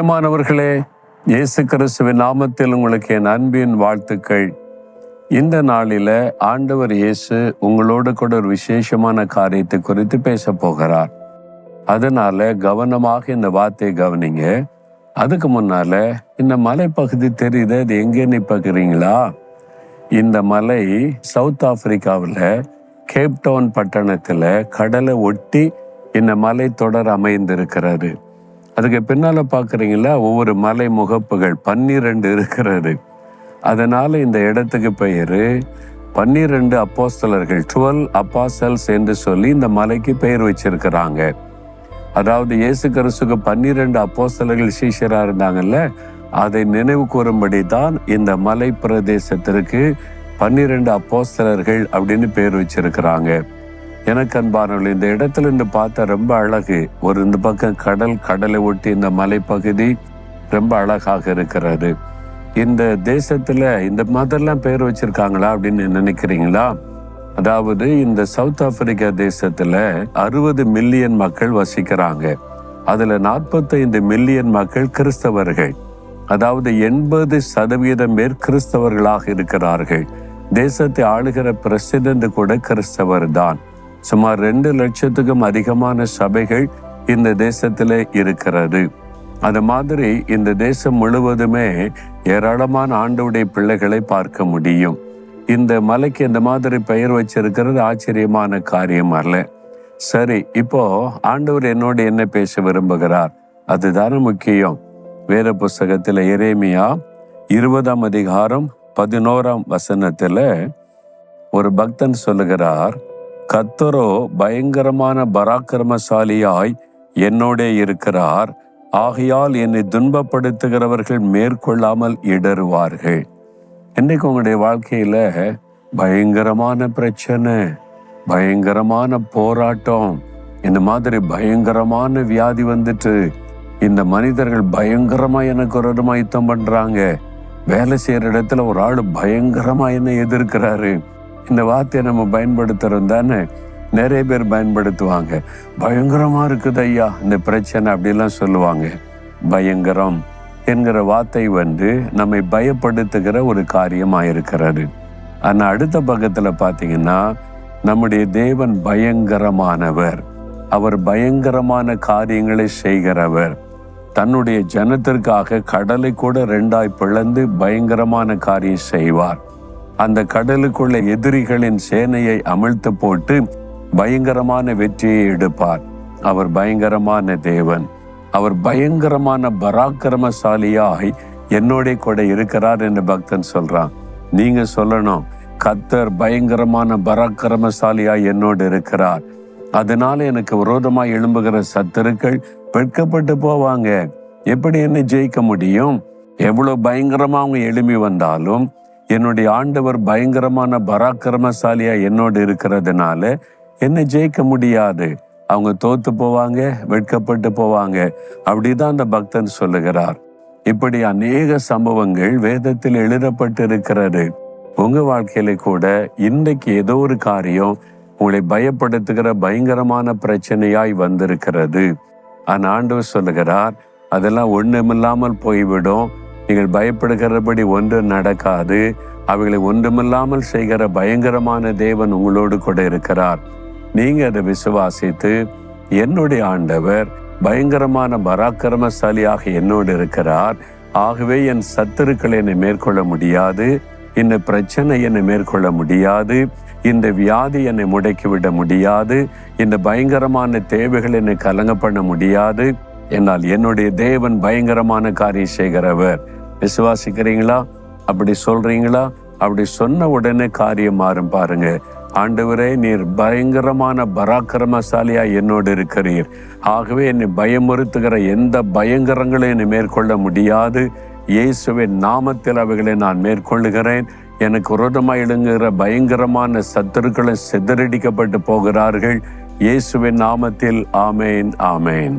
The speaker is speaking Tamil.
பிரியமானவர்களே இயேசு கிறிஸ்துவின் நாமத்தில் உங்களுக்கு என் அன்பின் வாழ்த்துக்கள். இந்த நாளில் ஆண்டவர் இயேசு உங்களோடு கூட ஒரு விசேஷமான காரியத்தை குறித்து பேச போகிறார். அதனால கவனமாக இந்த வார்த்தையை கவனிங்க. அதுக்கு முன்னால இந்த மலைப்பகுதி தெரியுது அது எங்கே பார்க்குறீங்களா இந்த மலை சவுத் ஆப்பிரிக்காவில் கேப்டவுன் பட்டணத்தில் கடலை ஒட்டி இந்த மலை தொடர் அமைந்திருக்கிறது. அதுக்கு பின்னால் பார்க்குறீங்களா ஒவ்வொரு மலை முகப்புகள் பன்னிரெண்டு இருக்கிறது. அதனால் இந்த இடத்துக்கு பெயர் பன்னிரெண்டு அப்போஸ்தலர்கள் டுவெல் அப்பாசல்ஸ் என்று சொல்லி இந்த மலைக்கு பெயர் வச்சிருக்கிறாங்க. அதாவது இயேசு கருசுக்கு பன்னிரெண்டு அப்போஸ்தலர்கள் சீஷராக இருந்தாங்கல்ல அதை நினைவு கூறும்படி தான் இந்த மலை பிரதேசத்திற்கு பன்னிரெண்டு அப்போஸ்தலர்கள் அப்படின்னு பேர் வச்சிருக்கிறாங்க. எனக்கு அன்பானவர்கள் இந்த இடத்துல இருந்து பார்த்தா ரொம்ப அழகு. ஒரு இந்த பக்கம் கடல் கடலை ஒட்டி இந்த மலைப்பகுதி ரொம்ப அழகாக இருக்கிறது. இந்த தேசத்துல இந்த மாதிரிலாம் பேர் வச்சிருக்காங்களா அப்படின்னு நினைக்கிறீங்களா? அதாவது இந்த சவுத் ஆப்பிரிக்கா தேசத்துல அறுபது மில்லியன் மக்கள் வசிக்கிறாங்க. அதுல நாற்பத்தைந்து மில்லியன் மக்கள் கிறிஸ்தவர்கள். அதாவது எண்பது சதவீதம் பேர் கிறிஸ்தவர்களாக இருக்கிறார்கள். தேசத்தை ஆளுகிற பிரசிடண்ட் கூட கிறிஸ்தவர் தான் சுமார் ரெண்டு லட்சத்துக்கும் அதிகமான சபைகள் இந்த தேசத்தில் இருக்கிறது. அது மாதிரி இந்த தேசம் முழுவதுமே ஏராளமான ஆண்டவுடைய பிள்ளைகளை பார்க்க முடியும். இந்த மலைக்கு இந்த மாதிரி பெயர் வச்சிருக்கிறது ஆச்சரியமான காரியம் அல்ல. சரி இப்போ ஆண்டவர் என்னோட என்ன பேச விரும்புகிறார்? அதுதானே முக்கியம். வேத புஸ்தகத்தில் எரேமியா இருபதாம் அதிகாரம் பதினோராம் வசனத்தில் ஒரு பக்தன் சொல்லுகிறார் கத்தரோ பயங்கரமான பராக்கிரமசாலியாய் என்னோடே இருக்கிறார். ஆகையால் என்னை துன்பப்படுத்துகிறவர்கள் மேற்கொள்ளாமல் இடறுவார்கள். இன்னைக்கு உங்களுடைய வாழ்க்கையில பயங்கரமான பிரச்சனை பயங்கரமான போராட்டம் இந்த மாதிரி பயங்கரமான வியாதி வந்துட்டு இந்த மனிதர்கள் பயங்கரமா எனக்கு ஒரு இடமா யுத்தம் பண்றாங்க. வேலை செய்யற இடத்துல ஒரு ஆள் பயங்கரமா என்ன எதிர்க்கிறாரு. இந்த வார்த்தையை நம்ம பயன்படுத்துறோம் தானே? நிறைய பேர் பயன்படுத்துவாங்க. பயங்கரமா இருக்குது ஐயா இந்த பிரச்சனை அப்படிலாம் சொல்லுவாங்க. பயங்கரம் என்கிற வார்த்தை வந்து நம்மை பயப்படுத்துகிற ஒரு காரியமாக இருக்கிறது ஆனா அடுத்த பக்கத்துல பாத்தீங்கன்னா நம்முடைய தேவன் பயங்கரமானவர். அவர் பயங்கரமான காரியங்களை செய்கிறவர். தன்னுடைய ஜனத்திற்காக கடலை கூட ரெண்டாய் பிளந்து பயங்கரமான காரியம் செய்வார். அந்த கடலுக்குள்ள எதிரிகளின் சேனையை அமிழ்த்து போட்டு பயங்கரமான வெற்றியை எடுப்பார். அவர் பயங்கரமான தேவன். அவர் பயங்கரமான பராக்கிரமசாலியாய் என்னோட கூட இருக்கிறார் என்று பக்தன் சொல்றான். நீங்க சொல்லணும் கத்தர் பயங்கரமான பராக்கிரமசாலியாய் என்னோடு இருக்கிறார். அதனால எனக்கு விரோதமாய் எழும்புகிற சத்துருக்கள் வெட்கப்பட்டு போவாங்க. எப்படி என்ன ஜெயிக்க முடியும்? எவ்வளவு பயங்கரமா அவங்க எழும்பி வந்தாலும் என்னுடைய ஆண்டவர் பயங்கரமான பராக்கிரமசாலியா என்னோடு இருக்கிறதுனால என்ன ஜெயிக்க முடியாது. அவங்க தோத்து போவாங்க வெட்கப்பட்டு போவாங்க. அப்படிதான் அந்த பக்தன் சொல்லுகிறார். இப்படி அநேக சம்பவங்கள் வேதத்தில் எழுதப்பட்டு இருக்கிறது உங்க வாழ்க்கையில கூட இன்றைக்கு ஏதோ ஒரு காரியம் உங்களை பயப்படுத்துகிற பயங்கரமான பிரச்சனையாய் வந்திருக்கிறது. ஆனா ஆண்டவர் சொல்லுகிறார் அதெல்லாம் ஒண்ணுமில்லாமல் போய்விடும். நீங்கள் பயப்படுகிறபடி ஒன்று நடக்காது. அவைகளை ஒன்றுமில்லாமல் செய்கிற பயங்கரமான தேவன் உங்களோடு கூட இருக்கிறார். நீங்க அதை விசுவாசித்து என்னுடைய ஆண்டவர் பயங்கரமான பராக்கிரமசாலியாக என்னோடு இருக்கிறார். ஆகவே என் சத்துருக்களை என்னை மேற்கொள்ள முடியாது. இந்த பிரச்சனை என்னை மேற்கொள்ள முடியாது. இந்த வியாதி என்னை முடக்கிவிட முடியாது. இந்த பயங்கரமான தேவைகள் என்னை கலங்க பண்ண முடியாது. என்னால் என்னுடைய தேவன் பயங்கரமான காரியம் செய்கிறவர். விசுவாசிக்கிறீங்களா? அப்படி சொல்றீங்களா? அப்படி சொன்ன உடனே காரியம் மாறும் பாருங்க. ஆண்டவரே நீர் பயங்கரமான பராக்கிரமசாலியா என்னோடு இருக்கிறீர். ஆகவே என்னை பயமுறுத்துகிற எந்த பயங்கரங்களும் என்னை மேற்கொள்ள முடியாது. இயேசுவின் நாமத்தில் அவைகளை நான் மேற்கொள்ளுகிறேன். எனக்கு விரோதமாக எழுங்குகிற பயங்கரமான சத்துருக்களை சிதறடிக்கப்பட்டு போகிறார்கள். இயேசுவின் நாமத்தில் ஆமேன் ஆமேன்.